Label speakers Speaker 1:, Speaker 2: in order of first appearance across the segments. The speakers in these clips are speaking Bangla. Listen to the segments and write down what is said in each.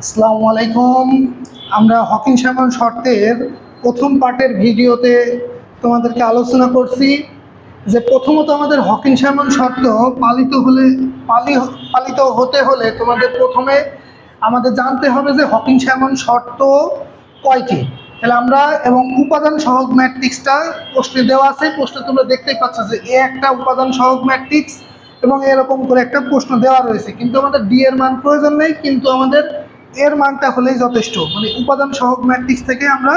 Speaker 1: আসসালামু আলাইকুম। আমরা হকিং সামন শর্তের প্রথম পার্টের ভিডিওতে তোমাদেরকে আলোচনা করছি যে প্রথমত আমাদের হকিং সামন শর্ত পালিত হলে পালি পালিত হতে হলে তোমাদের প্রথমে আমাদের জানতে হবে যে হকিং সামন শর্ত কয়টি। তাহলে আমরা এবং উপাদান সহগ ম্যাট্রিক্সটা প্রশ্নে দেওয়া আছে প্রশ্নে তোমরা দেখতেই পাচ্ছ যে এ একটা উপাদান সহগ ম্যাট্রিক্স এবং এরকম করে একটা প্রশ্ন দেওয়া রয়েছে। কিন্তু আমাদের ডি এর মান প্রয়োজন নেই, কিন্তু আমাদের এর মানটা হলেই যথেষ্ট। মানে উপাদান সহগ ম্যাট্রিক্স থেকে আমরা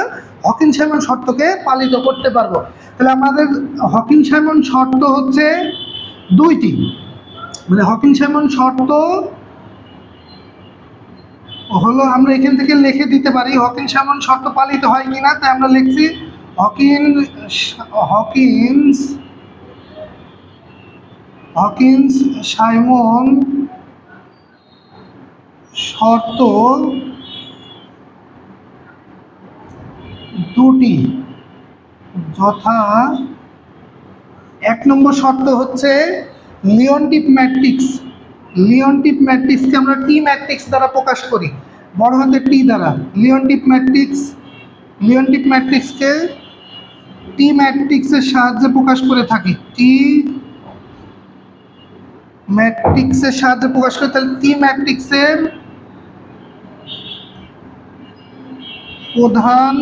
Speaker 1: হকিন সাইমন শর্তকে পালিত করতে পারব। তাহলে আমাদের হকিন সাইমন শর্ত হচ্ছে দুইটি। মানে হকিন সাইমন শর্ত হলো আমরা এখান থেকে লিখে দিতে পারি হকিন সাইমন শর্ত পালিত হয় কিনা, তাই আমরা লিখছি হকিন হকিন্স হকিন্স সাইমন শর্ত দুটি। যথা এক নম্বর শর্ত হচ্ছে লিওনটিপ ম্যাট্রিক্স লিওনটিপ ম্যাট্রিক্সকে আমরা টি ম্যাট্রিক্স দ্বারা প্রকাশ করি। বড় হাতে টি দ্বারা। লিওনটিপ ম্যাট্রিক্স লিওনটিপ ম্যাট্রিক্সকে টি ম্যাট্রিক্সের সাহায্যে প্রকাশ করে থাকি। টি ম্যাট্রিক্সের সাহায্যে প্রকাশ করে, তাহলে টি ম্যাট্রিক্সের প্রধান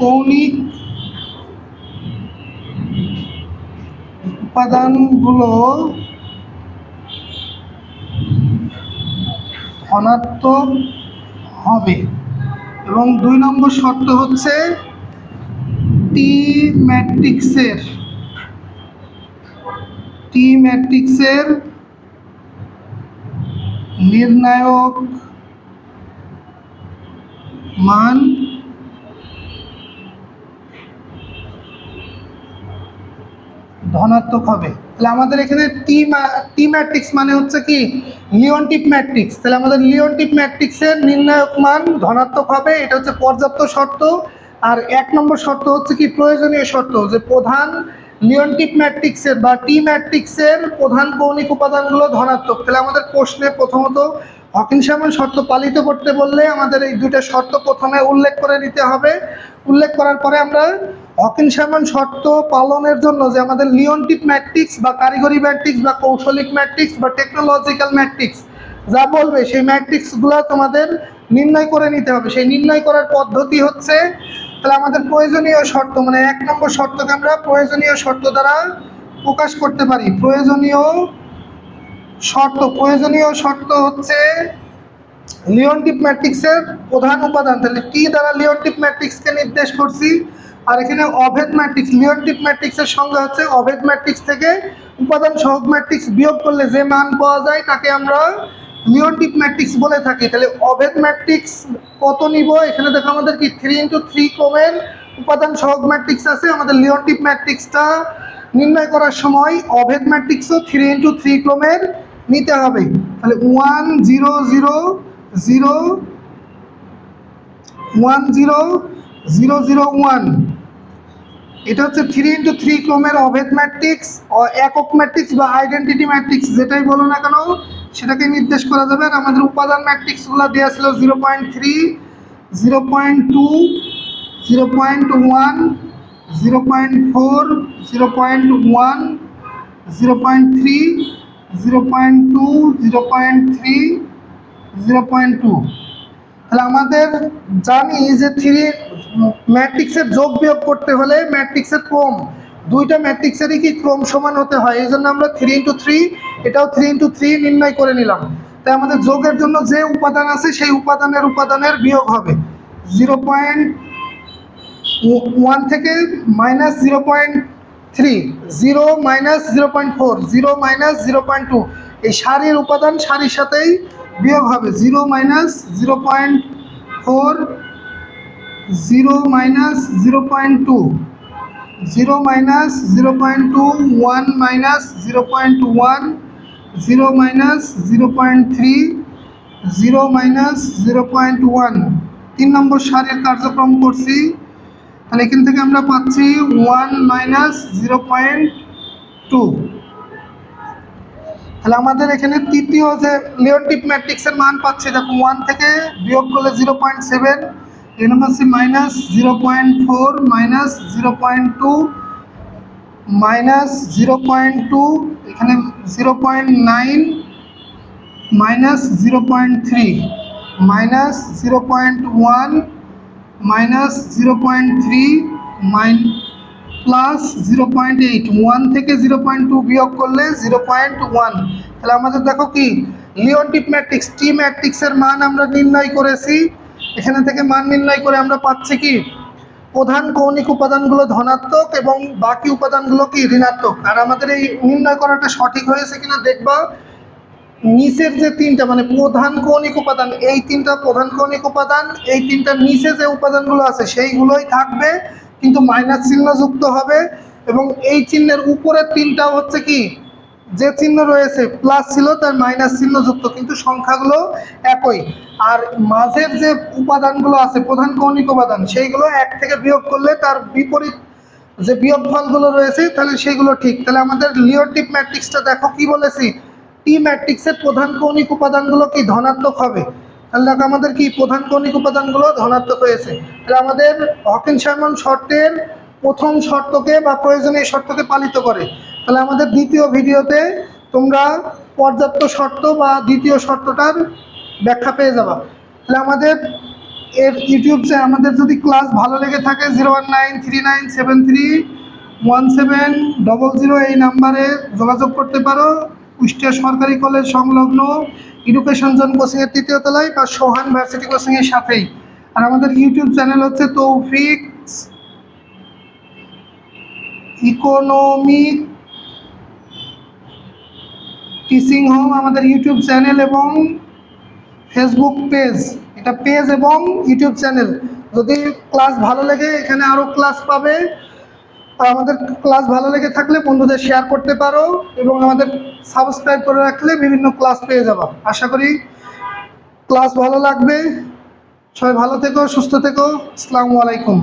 Speaker 1: কৌণিক উপাদানগুলো ধনাত্মক হবে। এবং দুই নম্বর শর্ত হচ্ছে টি ম্যাট্রিক্সের টি ম্যাট্রিক্সের নির্ণায়ক মান ধনাত্মক হবে। তাহলে আমাদের এখানে টি টি ম্যাট্রিক্স মানে হচ্ছে কি? লিওনটিপ ম্যাট্রিক্স তাহলে আমাদের লিওনটিপ ম্যাট্রিক্সের নির্ণায়ক মান ধনাত্মক হবে। এটা হচ্ছে পর্যাপ্ত শর্ত। আর এক নম্বর শর্ত হচ্ছে কি? প্রয়োজনীয় শর্ত যে প্রধান লিওনটিপ ম্যাট্রিক্সের বা টি ম্যাট্রিক্সের প্রধান কৌণিক উপাদানগুলো ধনাত্মক। তাহলে আমাদের প্রশ্নে প্রথমত হকিন সামন শর্ত পালিত করতে বললে আমাদের এই দুইটা শর্ত প্রথমে উল্লেখ করে নিতে হবে। উল্লেখ করার পরে আমরা হকিন সামন শর্ত পালনের জন্য যে আমাদের লিওনটিপ ম্যাট্রিক্স বা কারিগরি ম্যাট্রিক্স বা কৌশলিক ম্যাট্রিক্স বা টেকনোলজিক্যাল ম্যাট্রিক্স যা বলবে, সেই ম্যাট্রিক্সগুলো তোমাদের নির্ণয় করে নিতে হবে। সেই নির্ণয় করার পদ্ধতি হচ্ছে, তাহলে আমাদের প্রয়োজনীয় শর্ত মানে এক নম্বর শর্তকে আমরা প্রয়োজনীয় শর্ত দ্বারা প্রকাশ করতে পারি। প্রয়োজনীয় শর্ত, প্রয়োজনীয় শর্ত হচ্ছে লিওনটিপ ম্যাট্রিক্সের প্রধান উপাদান। তাহলে টি দ্বারা লিওনটিপ ম্যাট্রিক্সকে নির্দেশ করছি? আর এখানে অভেদ ম্যাট্রিক্স লিওনটিপ ম্যাট্রিক্সের সংজ্ঞা হচ্ছে অভেদ ম্যাট্রিক্স থেকে উপাদান সহগ ম্যাট্রিক্স বিয়োগ করলে যে মান পাওয়া যায় তাকে আমরা লিওনটিপ ম্যাট্রিক্স বলে থাকি। তাহলে অভেদ ম্যাট্রিক্স কত নিব? এখানে দেখো আমাদের কি থ্রি ইন্টু থ্রি ক্রমের উপাদান সহগ ম্যাট্রিক্স আছে। আমাদের লিওনটিপ ম্যাট্রিক্সটা নির্ণয় করার সময় অভেদ ম্যাট্রিক্সও থ্রি ইন্টু থ্রি ক্রমের নিতে হবে। তাহলে one zero zero zero one zero zero zero one এটা হচ্ছে থ্রি ইন্টু থ্রি ক্রমের অভেদ ম্যাট্রিক্স একক ম্যাট্রিক্স বা আইডেন্টিটি ম্যাট্রিক্স যেটাই বলো না কেন, সেটাকে নির্দেশ করা যাবে। আর আমাদের উপাদান ম্যাট্রিক্সগুলো দেওয়া ছিল zero point three zero point two zero point one zero point four zero point one zero point three zero point two, zero point three, zero point two. তাহলে আমাদের জানি যে থ্রি ম্যাট্রিক্সের যোগ বিয়োগ করতে হলে ম্যাট্রিক্সের ক্রম, দুইটা ম্যাট্রিক্সেরই কি ক্রম সমান হতে হয়? এই জন্য আমরা থ্রি ইন্টু থ্রি এটাও থ্রি ইন্টু থ্রি নির্ণয় করে নিলাম। তাই আমাদের যোগের জন্য যে উপাদান আছে সেই উপাদানের উপাদানের বিয়োগ হবে। জিরো পয়েন্ট ওয়ান থেকে minus zero point three zero minus zero point four zero minus zero point two এই সারির উপাদান সারির সাথেই বিয়োগ হবে। Zero minus zero point four zero minus zero point two zero minus zero point two one minus zero point one zero minus zero point three zero minus zero point one তিন নম্বর সারের কার্যক্রম করছি। তাহলে এখান থেকে আমরা পাচ্ছি one minus zero point two তাহলে আমাদের এখানে তৃতীয় যে লিওনটিপ ম্যাট্রিক্সের মান পাচ্ছি, দেখো ওয়ান থেকে বিয়োগ করলে জিরো পয়েন্ট সেভেন নাম্বার হচ্ছে minus zero point four minus zero point two minus zero point two এখানে zero point nine minus zero point three minus zero point one minus zero point three, minus plus zero point eight. One থেকে জিরো পয়েন্ট টু বিয়োগ করলে জিরো পয়েন্ট ওয়ান। তাহলে আমাদের দেখো কি? লিওনটিপ ম্যাট্রিক্স, টি ম্যাট্রিক্সের মান আমরা নির্ণয় করেছি। এখানে থেকে মান নির্ণয় করে আমরা পাচ্ছি কি? প্রধান কৌণিক উপাদানগুলো ধনাত্মক এবং বাকি উপাদানগুলো কি ঋণাত্মক। আর আমাদের এই নির্ণয় করাটা সঠিক হয়েছে কিনা দেখবা। নিচের যে তিনটা মানে প্রধান কৌণিক উপাদান, এই তিনটা প্রধান কৌণিক উপাদান, এই তিনটার নিচে যে উপাদানগুলো আছে, সেইগুলোই থাকবে, কিন্তু মাইনাস চিহ্ন যুক্ত হবে, এবং এই চিহ্নের উপরের তিনটাও হচ্ছে কি? যে চিহ্ন রয়েছে প্লাস ছিল, তার মাইনাস চিহ্ন যুক্ত, কিন্তু সংখ্যাগুলো একই। আর মাঝের যে উপাদানগুলো আছে, প্রধান কৌণিক উপাদান, সেইগুলো এক থেকে বিয়োগ করলে তার বিপরীত যে বিয়োগ ফলগুলো রয়েছে, তাহলে সেগুলো ঠিক। তাহলে আমাদের লিওটিপ ম্যাট্রিক্সটা দেখো কি বলেছি? টি ম্যাট্রিক্সের প্রধান কৌণিক উপাদানগুলো কি ধনাত্মক হবে? তাহলে দেখো আমাদের কি প্রধান কৌণিক উপাদানগুলো ধনাত্মক হয়েছে। তাহলে আমাদের হকিন সাইমন শর্তের প্রথম শর্তকে বা প্রয়োজনীয় শর্তকে পালিত করে। তাহলে আমাদের দ্বিতীয় ভিডিওতে তোমরা পর্যাপ্ত শর্ত বা দ্বিতীয় শর্তটার ব্যাখ্যা পেয়ে যাবা। তাহলে আমাদের এর ইউটিউব আমাদের যদি ক্লাস ভালো লেগে থাকে zero one nine three nine seven three one seven double zero এই নাম্বারে যোগাযোগ করতে পারো। কুষ্টিয়া সরকারি কলেজ সংলগ্ন এডুকেশন জোন কোচিংয়ের তৃতীয় তলায় বা সোহান ভার্সিটি কোচিংয়ের সাথেই। আর আমাদের ইউটিউব চ্যানেল হচ্ছে তৌফিক ইকোনমিক টিচিং হোম আমাদের ইউটিউব চ্যানেল এবং ফেসবুক পেজ এটা পেজ এবং ইউটিউব চ্যানেল যদি ক্লাস ভালো লাগে, এখানে আরও ক্লাস পাবে। আমাদের ক্লাস ভালো লেগে থাকলে বন্ধুদের শেয়ার করতে পারো এবং আমাদের সাবস্ক্রাইব করে রাখলে বিভিন্ন ক্লাস পেয়ে যাবা। আশা করি ক্লাস ভালো লাগবে। সবাই ভালো থেকো, সুস্থ থেকো। আসসালামু আলাইকুম।